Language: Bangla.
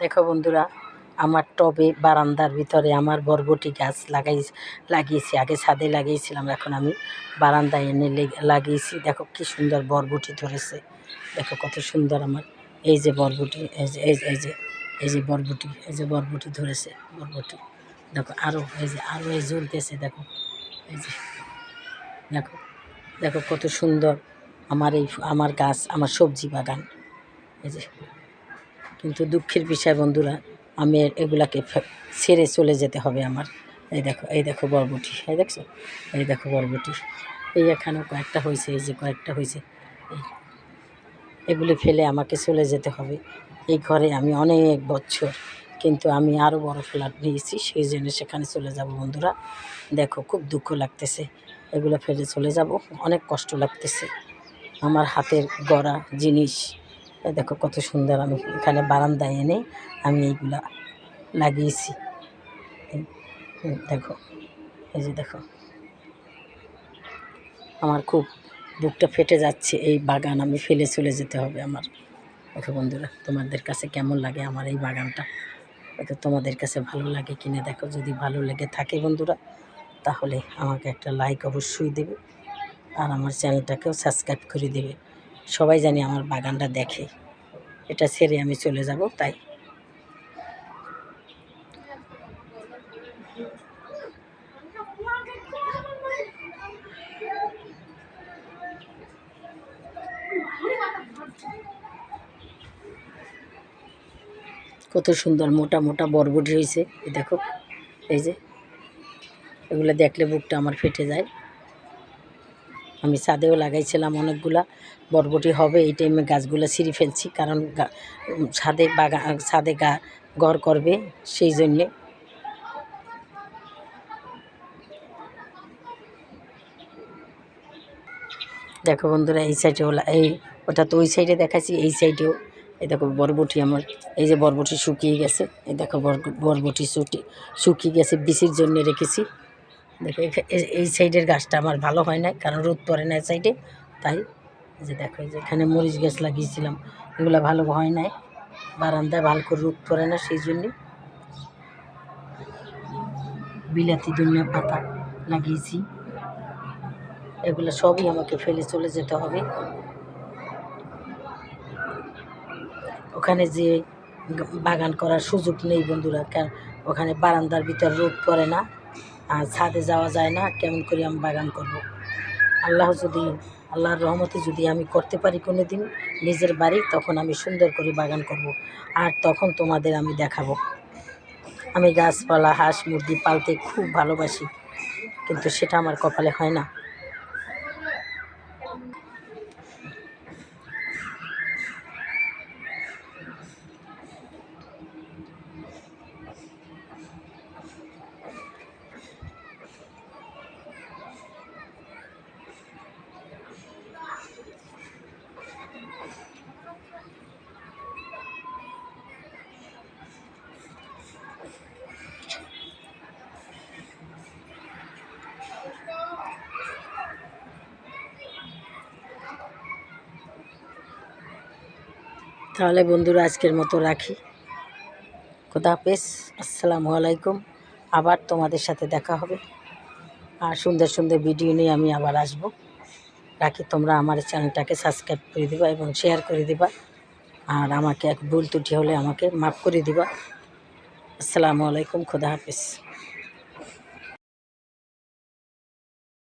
দেখো বন্ধুরা, আমার টবে, বারান্দার ভিতরে আমার বরবটি গাছ লাগাই লাগিয়েছি। আগে ছাদে লাগিয়েছিলাম, এখন আমি বারান্দায় এনে লাগিয়েছি। দেখো কি সুন্দর বরবটি ধরেছে। দেখো কত সুন্দর আমার। এই যে বরবটি, এই যে এই যে এই যে এই যে বরবটি, এই যে বরবটি ধরেছে, বরবটি। দেখো আরও এই যে আরও এই জ্বলতেছে, দেখো। এই যে, দেখো দেখো কত সুন্দর আমার এই, আমার গাছ, আমার সবজি বাগান। এই যে কিন্তু দুঃখের বিষয় বন্ধুরা, আমি এগুলাকে ছেড়ে চলে যেতে হবে আমার। এই দেখো এই দেখো বরবটি, এই দেখছ? এই দেখো বরবটি। এই এখানেও কয়েকটা হয়েছে, এই যে কয়েকটা হয়েছে। এগুলি ফেলে আমাকে চলে যেতে হবে। এই ঘরে আমি অনেক বছর কিন্তু আমি আরও বড় ফ্ল্যাট নিয়েছি, সেই জন্য সেখানে চলে যাব বন্ধুরা। দেখো, খুব দুঃখ লাগতেছে। এগুলো ফেলে চলে যাব, অনেক কষ্ট লাগতেছে। আমার হাতের গড়া জিনিস দেখো কত সুন্দর, আমি এখানে বারান্দায় এনে আমি এইগুলা লাগিয়েছি। দেখো, এই যে দেখো। আমার খুব বুকটা ফেটে যাচ্ছে, এই বাগান আমি ফেলে চলে যেতে হবে আমার। দেখো বন্ধুরা, তোমাদের কাছে কেমন লাগে আমার এই বাগানটা? হয়তো তোমাদের কাছে ভালো লাগে কিনে দেখো, যদি ভালো লেগে থাকে বন্ধুরা, তাহলে আমাকে একটা লাইক অবশ্যই দেবে, আর আমার চ্যানেলটাকেও সাবস্ক্রাইব করে দেবে। সবাই জানি আমার বাগানটা দেখে এটা ছেড়ে আমি চলে যাব, তাই। কত সুন্দর মোটা মোটা বরবটি হয়েছে দেখো, এই যে। এগুলো দেখলে বুকটা আমার ফেটে যায়। আমি ছাদেও লাগাইছিলাম অনেকগুলা। বরবটি হবে, এই টাইমে গাছগুলো ছিঁড়ে ফেলছি, কারণ ছাদে বাগান ছাদে গা ঘর করবে, সেই জন্যে। দেখো বন্ধুরা, এই সাইডেও এই ওটা তো ওই সাইডে দেখাচ্ছি এই সাইডেও এই দেখো বরবটি আমার, এই যে বরবটি শুকিয়ে গেছে, এই দেখো বর- বরবটি শুটি শুকিয়ে গেছে, বিচির জন্য রেখেছি। দেখো, এই- সাইডের গাছটা আমার ভালো হয় না কারণ রোদ পড়ে না এই সাইডে তাই যে দেখো যে এখানে মরিচ গাছ লাগিয়েছিলাম, এগুলো ভালো হয় নাই, বারান্দায় ভালো করে রোদ পড়ে না, সেই জন্যে বিলাতি দুনিয়া পাতা লাগিয়েছি, এগুলো সবই আমাকে ফেলে চলে যেতে হবে। ওখানে যে বাগান করার সুযোগ নেই বন্ধুরা কারণ ওখানে বারান্দার ভিতর রোদ পড়ে না। আর ছাদে যাওয়া যায় না, কেমন করে আমি বাগান করব। আল্লাহ যদি, আল্লাহর রহমতে যদি আমি করতে পারি কোনো দিন নিজের বাড়ি, তখন আমি সুন্দর করে বাগান করব। আর তখন তোমাদের আমি দেখাব আমি গাছপালা, হাঁস মুরগি পালতে খুব ভালোবাসি, কিন্তু সেটা আমার কপালে হয় না তাহলে বন্ধুরা আজকের মতো রাখি। খোদা হাফেজ। আসসালামু আলাইকুম। আবার তোমাদের সাথে দেখা হবে। আর সুন্দর সুন্দর ভিডিও নিয়ে আমি আবার আসব। রাখি, তোমরা আমার চ্যানেলটাকে সাবস্ক্রাইব করে দিবা এবং শেয়ার করে দিবা। আর আমাকে এক ভুল ত্রুটি হলে আমাকে মাফ করে দিবা। আসসালামু আলাইকুম। খোদা হাফেজ।